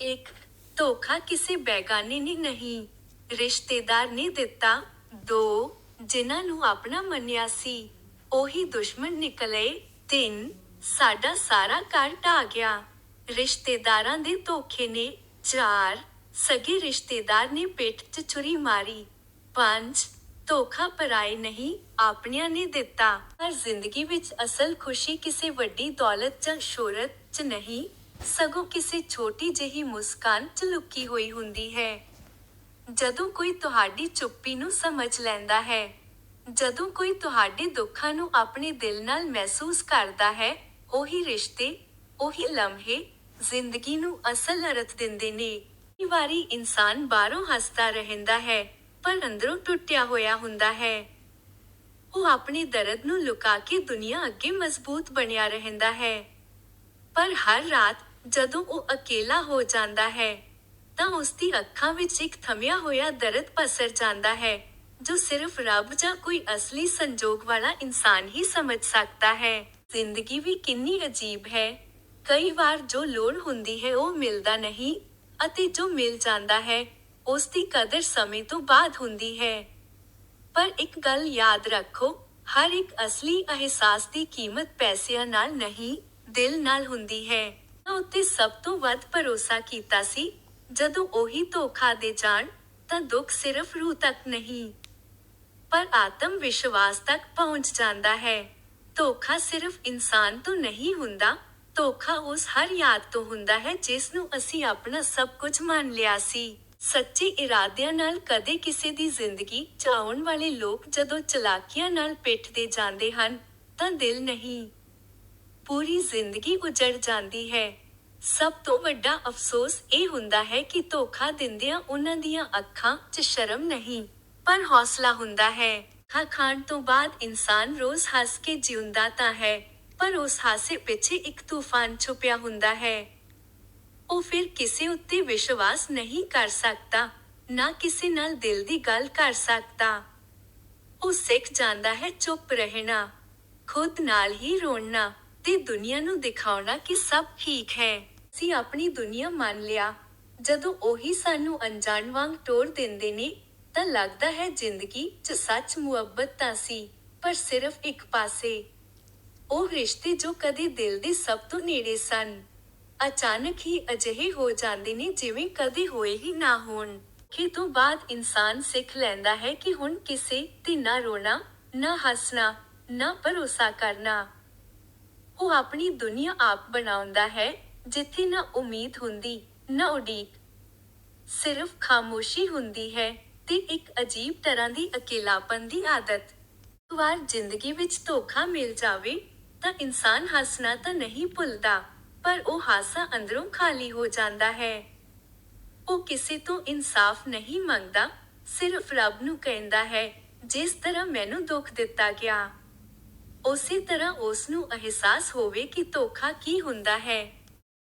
ਇੱਕ ਧੋਖਾ ਕਿਸੇ ਬੇਗਾਨੇ ਨੇ ਨਹੀਂ, ਰਿਸ਼ਤੇਦਾਰ ਨੇ ਦਿੱਤਾ। ਦੋ, ਜਿਨ੍ਹਾਂ ਨੂੰ ਆਪਣਾ ਮੰਨਿਆ ਸੀ, ਉਹੀ ਦੁਸ਼ਮਣ ਨਿਕਲੇ। ਤਿੰਨ, ਸਾਡਾ ਸਾਰਾ ਘਰ ਢਾਹ ਗਿਆ। ਰਿਸ਼ਤੇਦਾਰਾਂ ਦੇ ਧੋਖੇ ਨੇ। ਚਾਰ, ਸਗੇ ਰਿਸ਼ਤੇਦਾਰ ਨੇ ਪੇਟ 'ਚ ਛੁਰੀ ਮਾਰੀ। ਪੰਜ, ਧੋਖਾ ਪਰਾਏ ਨਹੀਂ, ਆਪਣਿਆਂ ਨੇ ਦਿੱਤਾ। ਪਰ ਜ਼ਿੰਦਗੀ ਵਿੱਚ ਅਸਲ ਖੁਸ਼ੀ ਕਿਸੇ ਵੱਡੀ ਦੌਲਤ ਜਾਂ ਸ਼ੋਹਰਤ 'ਚ ਨਹੀਂ। ਸਗੋਂ ਕਿਸੇ ਛੋਟੀ ਜਿਹੀ ਮੁਸਕਾਨ 'ਚ ਲੁਕੀ ਹੋਈ ਹੁੰਦੀ ਹੈ। ਜਦੋਂ ਕੋਈ ਤੁਹਾਡੀ ਚੁੱਪੀ ਨੂੰ ਸਮਝ ਲੈਂਦਾ ਹੈ, ਜਦੋਂ ਕੋਈ ਤੁਹਾਡੇ ਦੁੱਖਾਂ ਨੂੰ ਆਪਣੇ ਦਿਲ ਨਾਲ ਮਹਿਸੂਸ ਕਰਦਾ ਹੈ, ਉਹੀ ਰਿਸ਼ਤੇ, ਉਹੀ ਲਮਹੇ ਜ਼ਿੰਦਗੀ ਨੂੰ ਅਸਲ ਅਰਥ ਦਿੰਦੇ ਨੇ। ਕਈ ਵਾਰੀ ਇਨਸਾਨ ਬਾਹਰੋਂ ਹੱਸਦਾ ਰਹਿੰਦਾ ਹੈ, ਪਰ ਅੰਦਰੋਂ ਟੁੱਟਿਆ ਹੋਇਆ ਹੁੰਦਾ ਹੈ। ਉਹ ਆਪਣੇ ਦਰਦ ਨੂੰ ਲੁਕਾ ਕੇ ਦੁਨੀਆ ਅੱਗੇ ਮਜ਼ਬੂਤ ਬਣਿਆ ਰਹਿੰਦਾ ਹੈ। ਪਰ ਹਰ ਰਾਤ ਜਦੋਂ ਉਹ ਅਕੇਲਾ ਹੋ ਜਾਂਦਾ ਹੈ, ਤਾਂ ਉਸਦੀ ਅੱਖਾਂ ਵਿੱਚ ਇੱਕ ਥਮਿਆ ਹੋਇਆ ਦਰਦ ਪਸਰ ਜਾਂਦਾ ਹੈ, ਜੋ ਸਿਰਫ ਰੱਬ ਜਾਂ ਕੋਈ ਅਸਲੀ ਸੰਜੋਗ ਵਾਲਾ ਇਨਸਾਨ ਹੀ ਸਮਝ ਸਕਦਾ ਹੈ। ਜ਼ਿੰਦਗੀ ਵੀ ਕਿੰਨੀ ਅਜੀਬ ਹੈ। ਕਈ ਵਾਰ ਜੋ ਲੋੜ ਹੁੰਦੀ ਹੈ, ਉਹ ਮਿਲਦਾ ਨਹੀਂ ਅਤੇ ਜੋ ਮਿਲ ਜਾਂਦਾ ਹੈ, ਉਸਦੀ ਕਦਰ ਸਮੇਂ ਤੋਂ ਬਾਅਦ ਹੁੰਦੀ ਹੈ। ਪਰ ਇੱਕ ਗੱਲ ਯਾਦ ਰੱਖੋ, ਹਰ ਇੱਕ ਅਸਲੀ ਅਹਿਸਾਸ ਦੀ ਕੀਮਤ ਪੈਸਿਆਂ ਨਾਲ ਨਹੀਂ, ਦਿਲ ਨਾਲ ਹੁੰਦੀ ਹੈ। ਉੱਤੇ ਸਭ ਤੋਂ ਵੱਧ ਭਰੋਸਾ ਕੀਤਾ ਸੀ। ਜਦੋਂ ਉਹੀ ਧੋਖਾ ਦੇ ਜਾਣ, ਤਾਂ ਦੁੱਖ ਸਿਰਫ ਰੂਹ ਤੱਕ ਨਹੀਂ, ਪਰ ਆਤਮ ਵਿਸ਼ਵਾਸ ਤੱਕ ਪਹੁੰਚ ਜਾਂਦਾ ਹੈ। ਧੋਖਾ ਸਿਰਫ ਇਨਸਾਨ ਤੋਂ ਨਹੀਂ ਹੁੰਦਾ, ਧੋਖਾ ਉਸ ਹਰ ਯਾਦ ਤੋਂ ਹੁੰਦਾ ਹੈ ਜਿਸ ਨੂੰ ਅਸੀਂ ਆਪਣਾ ਸਭ ਕੁਝ ਮੰਨ ਲਿਆ ਸੀ। ਸੱਚੇ ਇਰਾਦਿਆਂ ਨਾਲ ਕਦੇ ਕਿਸੇ ਦੀ ਜ਼ਿੰਦਗੀ ਚ ਆਉਣ ਵਾਲੇ ਲੋਕ ਜਦੋਂ ਚਲਾਕੀਆਂ ਨਾਲ ਪਿੱਟਦੇ ਜਾਂਦੇ ਹਨ, ਤਾਂ ਦਿਲ ਨਹੀਂ। ਪੂਰੀ ਜ਼ਿੰਦਗੀ ਉਜੜ ਜਾਂਦੀ ਹੈ ਸਭ ਤੋਂ ਵੱਡਾ ਅਫਸੋਸ ਇਹ ਹੁੰਦਾ ਹੈ ਕਿ ਧੋਖਾ ਦਿੰਦਿਆਂ ਉਹਨਾਂ ਦੀਆਂ ਅੱਖਾਂ 'ਚ ਸ਼ਰਮ ਨਹੀਂ ਪਰ ਹੌਸਲਾ ਹੁੰਦਾ ਹੈ ਖਾ ਖਾਣ ਤੋਂ ਬਾਅਦ ਇਨਸਾਨ ਰੋਜ਼ ਹੱਸ ਕੇ ਜਿਉਂਦਾ ਤਾਂ ਹੈ ਪਰ ਉਸ ਹਾਸੇ ਪਿੱਛੇ ਇੱਕ ਤੂਫਾਨ ਛੁਪਿਆ ਹੁੰਦਾ ਹੈ ਉਹ ਫਿਰ ਕਿਸੇ ਉੱਤੇ ਵਿਸ਼ਵਾਸ ਨਹੀਂ ਕਰ ਸਕਦਾ ਨਾ ਕਿਸੇ ਨਾਲ ਦਿਲ ਦੀ ਗੱਲ ਕਰ ਸਕਦਾ ਉਹ ਸਿੱਖ ਜਾਂਦਾ ਹੈ ਚੁੱਪ ਰਹਿਣਾ ਖੁਦ ਨਾਲ ਹੀ ਰੋਣਾ ਤੇ ਦੁਨੀਆ ਨੂੰ ਦਿਖਾਉਣਾ ਕਿ ਸਭ ਠੀਕ ਹੈ। ਅਸੀਂ ਆਪਣੀ ਦੁਨੀਆ ਮੰਨ ਲਿਆ। ਜਦੋਂ ਉਹੀ ਸਾਨੂੰ ਅਣਜਾਣ ਵਾਂਗ ਤੋੜ ਦਿੰਦੇ ਨੇ, ਤਾਂ ਲੱਗਦਾ ਹੈ ਜ਼ਿੰਦਗੀ 'ਚ ਸੱਚ ਮੁਹੱਬਤ ਤਾਂ ਸੀ, ਪਰ ਸਿਰਫ ਇੱਕ ਪਾਸੇ। ਉਹ ਰਿਸ਼ਤੇ ਜੋ ਕਦੇ ਦਿਲ ਦੇ ਸਭ ਤੋਂ ਨੇੜੇ ਸਨ, ਅਚਾਨਕ ਹੀ ਅਜਿਹੇ ਹੋ ਜਾਂਦੇ ਨੇ ਜਿਵੇਂ ਕਦੇ ਹੋਏ ਹੀ ਨਾ ਹੋਣ। ਕਿ ਤੋਂ ਬਾਅਦ ਇਨਸਾਨ ਸਿੱਖ ਲੈਂਦਾ ਹੈ ਕਿ ਹੁਣ ਕਿਸੇ ਤੇ ਨਾ ਰੋਣਾ, ਨਾ ਹੱਸਣਾ, ਨਾ ਭਰੋਸਾ ਕਰਨਾ। ਉਹ ਆਪਣੀ ਦੁਨੀਆ ਆਪ ਬਣਾਉਂਦਾ ਹੈ, ਜਿੱਥੇ ਨਾ ਉਮੀਦ ਹੁੰਦੀ, ਨਾ ਉਡੀਕ। ਸਿਰਫ ਖਾਮੋਸ਼ੀ ਹੁੰਦੀ ਹੈ ਤੇ ਇੱਕ ਅਜੀਬ ਤਰ੍ਹਾਂ ਦੀ ਅਕੇਲਾਪਨ ਦੀ ਆਦਤ। ਵਾਰ ਜ਼ਿੰਦਗੀ ਵਿੱਚ ਧੋਖਾ ਮਿਲ ਜਾਵੇ, ਤਾਂ ਇਨਸਾਨ ਹੱਸਣਾ ਤਾਂ ਨਹੀਂ ਭੁੱਲਦਾ, ਪਰ ਉਹ ਹਾਸਾ ਅੰਦਰੋਂ ਖਾਲੀ ਹੋ ਜਾਂਦਾ ਹੈ। ਉਹ ਕਿਸੇ ਤੋਂ ਇਨਸਾਫ ਨਹੀਂ ਮੰਗਦਾ, ਸਿਰਫ ਰੱਬ ਨੂੰ ਕਹਿੰਦਾ ਹੈ, ਜਿਸ ਤਰ੍ਹਾਂ ਮੈਨੂੰ ਦੁੱਖ ਦਿੱਤਾ ਗਿਆ। ਉਸੇ ਤਰ੍ਹਾਂ ਉਸਨੂੰ ਅਹਿਸਾਸ ਹੋਵੇ ਕਿ ਧੋਖਾ ਕੀ ਹੁੰਦਾ ਹੈ।